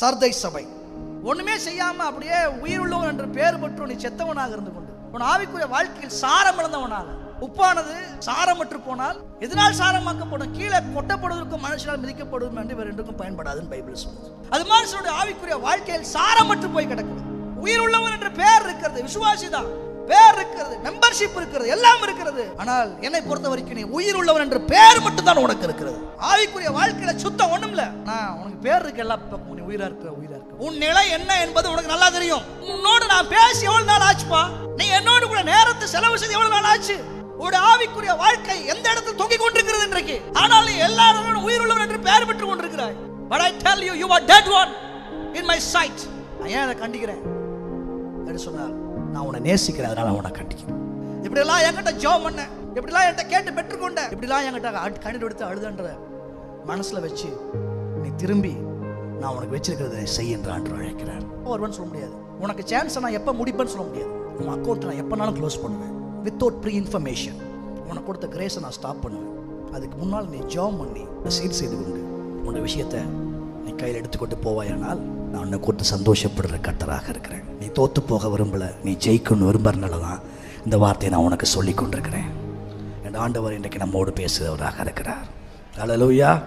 சர்தை சபை. ஒண்ணுமே செய்யாம அப்படியே உயிர் உள்ளவன் என்று பெயர் பெற்று நீ செத்தவனாக இருந்து கொண்டு. உன் ஆவிக்குரிய வாழ்க்கையில் சாரம் இழந்தவனாக. உப்பானது சாரமற்று போனால் எதனால் சாரமாக்கப்படும்? கீழே கொட்டப்படுவதற்கும் மனுஷனால் மிதிக்கப்படுவதும் என்று வேறு ரெண்டுக்கும் பயன்படாதுன்னு பைபிள் சொல்லுது. அது மனுஷனுடைய ஆவிக்குரிய வாழ்க்கையில் சாரமற்று போய் கிடக்குது. உயிர் உள்ளவன் என்ற பெயர் இருக்கிறது விசுவாசி தான் பேர் இருக்கிறது மெம்பர்ஷிப் இருக்கிறது எல்லாம் இருக்கிறது. ஆனால் என்னை பொறுத்த வரைக்கும் நீ உயிர் உள்ளவன் என்ற பேர் மட்டும் தான் உனக்கு இருக்கிறது. ஆவிக்குரிய வாழ்க்கையில சுத்தம் ஒண்ணும் இல்ல நான் உனக்கு பேர் இருக்கு எல்லா பக்கம் நீ உயிரா இருக்க உயிரா இருக்க. உன் நிலை என்ன என்பது உனக்கு நல்லா தெரியும். உன்னோடு நான் பேசி எவ்வளவு நாள் ஆச்சுப்பா? நீ என்னோடு கூட நேரத்தை செலவு செய்து எவ்வளவு நாள் ஆச்சு? உடைய ஆவிக்குரிய வாழ்க்கை எந்த இடத்தில் தொங்கிக் கொண்டிருக்கிறது இன்றைக்கு? ஆனால் நீ எல்லாரும் உயிர் உள்ளவன் என்று பெயர் பெற்றுக் கொண்டிருக்கிறாய். But i tell you you are dead one in my sight. நான் ஏன் அதை கண்டிக்கிறேன்? என்று சொன்னார் நான் உன்னை நேசிக்கிறேன் அதனால உன்னை கண்டிக்கிறேன். இப்படிலாம் என்கிட்ட ஜோம் பண்ணேன் இப்படிலாம் என்கிட்ட கேட்டு பெற்றுக்கொண்டேன் இப்படிலாம் என்கிட்ட அட்- கண்ணீர் எடுத்து அழுதுன்ற மனசில் வச்சு நீ திரும்பி நான் உனக்கு வச்சிருக்கிறத செய் என்று ஆண்டு அழைக்கிறார். ஒருவன் சொல்ல முடியாது. உனக்கு சான்ஸ் நான் எப்போ முடிப்பேன்னு சொல்ல முடியாது. உன் அக்கௌண்ட் நான் எப்போனாலும் க்ளோஸ் பண்ணுவேன். வித்தவுட் ப்ரீ இன்ஃபர்மேஷன் உனக்கு கொடுத்த கிரேஸை நான் ஸ்டாப் பண்ணுவேன். அதுக்கு முன்னால் நீ ஜெபம் பண்ணி சீர் செய்து கொண்டு உன்னோட விஷயத்தை நீ கையில் எடுத்துக்கொண்டு போவாயானால் நான் உன்னை கூட்டு சந்தோஷப்படுற கட்டராக இருக்கிறேன். நீ தோற்று போக விரும்பல நீ ஜெயிக்கணும்னு விரும்புறனால தான் இந்த வார்த்தையை நான் உனக்கு சொல்லி கொண்டிருக்கிறேன். என் ஆண்டவர் இன்றைக்கு நம்மோடு பேசுகிறவராக இருக்கிறார். ஹalleluya